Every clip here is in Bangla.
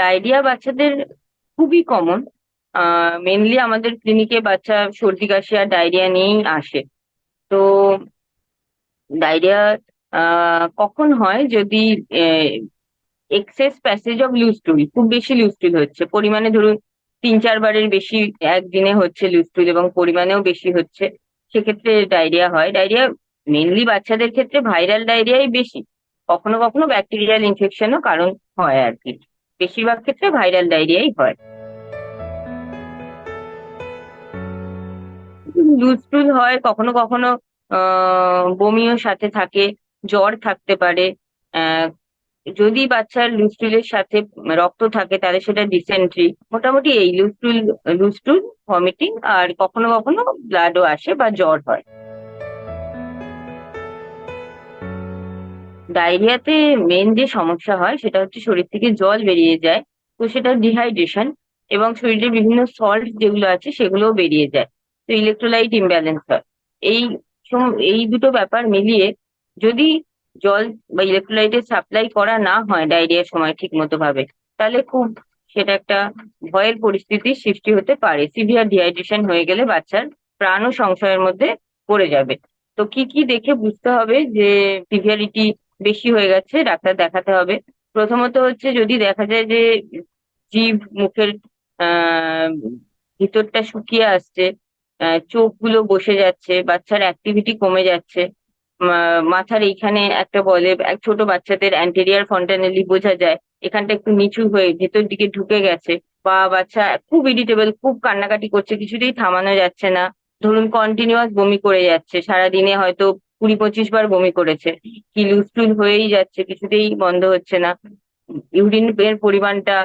ডায়রিয়া বাচ্চাদের খুবই কমন মেনলি আমাদের ক্লিনিকে বাচ্চা সর্দি, কাশি আর ডায়রিয়া নিয়েই আসে। তো ডায়রিয়া কখন হয় যদি এক্সেস প্যাসেজ অফ লুস্টুল খুব বেশি লুস্টুল হচ্ছে। পরিমাণে ধরুন তিন চারবারের বেশি একদিনে হচ্ছে লুস্টুল এবং পরিমাণেও বেশি হচ্ছে, সেক্ষেত্রে ডায়রিয়া হয়। ডায়রিয়া মেনলি বাচ্চাদের ক্ষেত্রে ভাইরাল ডায়রিয়াই বেশি। কখনো কখনো ব্যাকটেরিয়াল ইনফেকশনও কারণ হয় আর কি। বেশিরভাগ ক্ষেত্রে ভাইরাল ডায়রিয়াই হয়। লুজ টুজ হয়, কখনো কখনো বমিও সাথে থাকে, জ্বর থাকতে পারে। যদি বাচ্চার লুস্টুলের সাথে রক্ত থাকে, তাহলে সেটা ডিসেন্ট্রি মোটামুটি এই লুস্টুল লুস্টুল ভমিটিং আর কখনো কখনো ব্লাডও আসে বা জ্বর হয়। ডায়রিয়াতে মেন যে সমস্যা হয় সেটা হচ্ছে শরীর থেকে জল বেরিয়ে যায়, তো সেটা ডিহাইড্রেশন এবং শরীরের বিভিন্ন সল্ট যেগুলো আছে সেগুলোও বেরিয়ে যায়, তো ইলেকট্রোলাইট ইমব্যালেন্স হয়। এই এই দুটো ব্যাপার মিলিয়ে যদি জল বা ইলেকট্রোলাইটের সাপ্লাই করা না হয় ডায়রিয়ার সময় ঠিক মতো ভাবে, তাহলে খুব সেটা একটা ভয়ের পরিস্থিতির সৃষ্টি হতে পারে। সিভিয়ার ডিহাইড্রেশন হয়ে গেলে বাচ্চার প্রাণ ও সংশয়ের মধ্যে পড়ে যাবে। তো কি কি দেখে বুঝতে হবে যে সিভিয়ারিটি বেশি হয়ে গেছে, ডাক্তার দেখাতে হবে। প্রথমত হচ্ছে যদি দেখা যায় যে জিভ, মুখের ভিতরটা শুকিয়ে আসছে চোখগুলো বসে যাচ্ছে, বাচ্চার অ্যাক্টিভিটি কমে যাচ্ছে মাথার এইখানে একটা বলে, এক ছোট বাচ্চাদের অ্যান্টেরিয়ার ফন্টানেলি বোঝা যায়, এখানটা একটু নিচু হয়ে ভেতর দিকে ঢুকে গেছে, বা বাচ্চা খুব ইরিটেবল খুব কান্নাকাটি করছে, কিছুতেই থামানো যাচ্ছে না। ধরুন কন্টিনিউয়াস বমি করে যাচ্ছে, সারাদিনে হয়তো কুড়ি পঁচিশ বার বমি করেছে। কি লুজটুল হয়েই যাচ্ছে, কিছুতেই বন্ধ হচ্ছে না। ইউরিন এর পরিমাণটা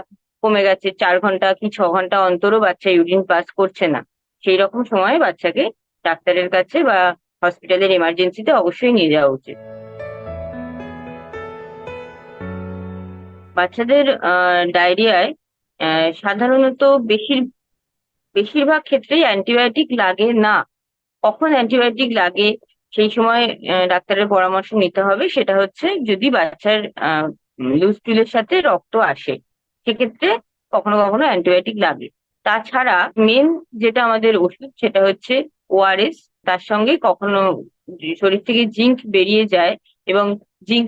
কমে গেছে, চার ঘণ্টা কি ছ ঘণ্টা অন্তরও বাচ্চা ইউরিন পাস করছে না। সেই রকম সময় বাচ্চাকে ডাক্তারের কাছে বা হসপিটালের এমার্জেন্সিতে অবশ্যই নিয়ে যাওয়া উচিত। বাচ্চাদের ডায়রিয়ায় সাধারণত বেশির, বেশিরভাগ ক্ষেত্রেই অ্যান্টিবায়োটিক লাগে না। কখন অ্যান্টিবায়োটিক লাগে সেই সময় ডাক্তারের পরামর্শ নিতে হবে। সেটা হচ্ছে যদি বাচ্চার লুজ টুলের সাথে রক্ত আসে, সেক্ষেত্রে কখনো কখনো অ্যান্টিবায়োটিক লাগে। তাছাড়া মেন যেটা আমাদের ওষুধ, সেটা হচ্ছে ওআরএস তার সঙ্গে কখনো শরীর থেকে জিঙ্ক বেরিয়ে যায় এবং জিঙ্ক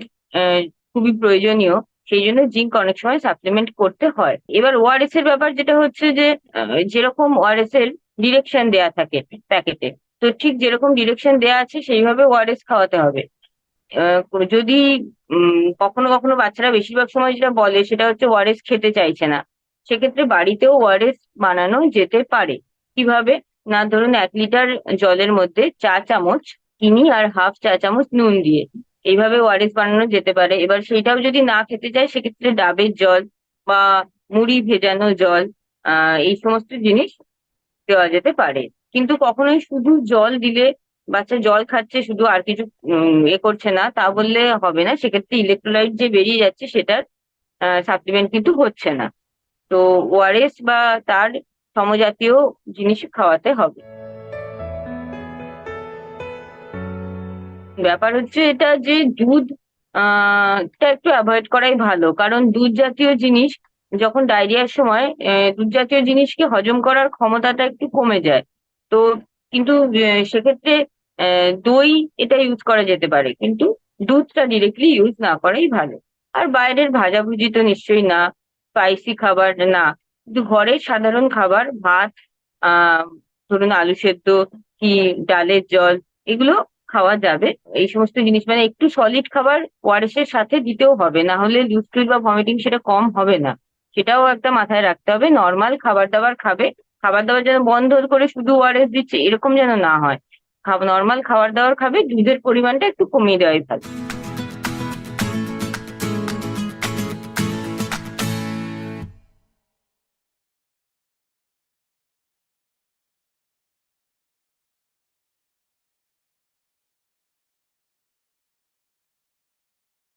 খুবই প্রয়োজনীয়, সেই জন্য জিঙ্ক অনেক সময় সাপ্লিমেন্ট করতে হয়। এবার ওআরএস এর ব্যাপার যেটা হচ্ছে যে যেরকম ওআরএস এর ডিরেকশন দেয়া থাকে প্যাকেটে তো ঠিক যেরকম ডিরেকশন দেয়া আছে, সেইভাবে ওআরএস খাওয়াতে হবে। যদি কখনো কখনো বাচ্চারা বেশিরভাগ সময় যেটা বলে, সেটা হচ্ছে ওআরএস খেতে চাইছে না। সেক্ষেত্রে বাড়িতেও ওআরএস বানানো যেতে পারে। কীভাবে? না, ধরুন এক লিটার জলের মধ্যে চা চামচ চিনি আর হাফ চা চামচ নুন দিয়ে। এইভাবে ওআরএস বানানো যেতে পারে। এবার সেইটাও যদি না খেতে চায়, সেক্ষেত্রে ডাবের জল বা মুড়ি ভেজানো জল এই সমস্ত জিনিস দেওয়া যেতে পারে। কিন্তু কখনোই শুধু জল দিলে বাচ্চা জল খাচ্ছে, শুধু আর কিছু এ করছে না, তা বললে হবে না। সেক্ষেত্রে ইলেকট্রোলাইট যে বেরিয়ে যাচ্ছে, সেটার সাপ্লিমেন্ট কিন্তু হচ্ছে না। তো ওআরএস বা তার সমজাতীয় জিনিস খাওয়াতে হবে। ব্যাপার হচ্ছে এটা যে দুধ টা একটু অ্যাভয়েড করাই ভালো। কারণ দুধ জাতীয় জিনিস, যখন ডায়রিয়ার সময় দুধ জাতীয় জিনিসকে হজম করার ক্ষমতাটা একটু কমে যায়। তো কিন্তু সেক্ষেত্রে দই এটা ইউজ করা যেতে পারে, কিন্তু দুধটা ডিরেক্টলি ইউজ না করাই ভালো। আর বাইরের ভাজাভুজি তো নিশ্চয়ই না স্পাইসি খাবার না। কিন্তু ঘরের সাধারণ খাবার, ভাত ধরুন আলু সেদ্ধ কি ডালের জল, এগুলো খাওয়া যাবে। এই সমস্ত জিনিস মানে একটু সলিড খাবার ওয়ারেস এর সাথে দিতেও হবে, না হলে লুজ বা ভমিটিং সেটা কম হবে না। সেটাও একটা মাথায় রাখতে হবে নর্মাল খাবার দাবার খাবে খাবার দাবার যেন বন্ধ করে শুধু ওয়ারেস দিচ্ছে, এরকম যেন না হয়। নর্মাল খাবার দাবার খাবে, দুধের পরিমাণটা একটু কমিয়ে দেওয়াই ভালো।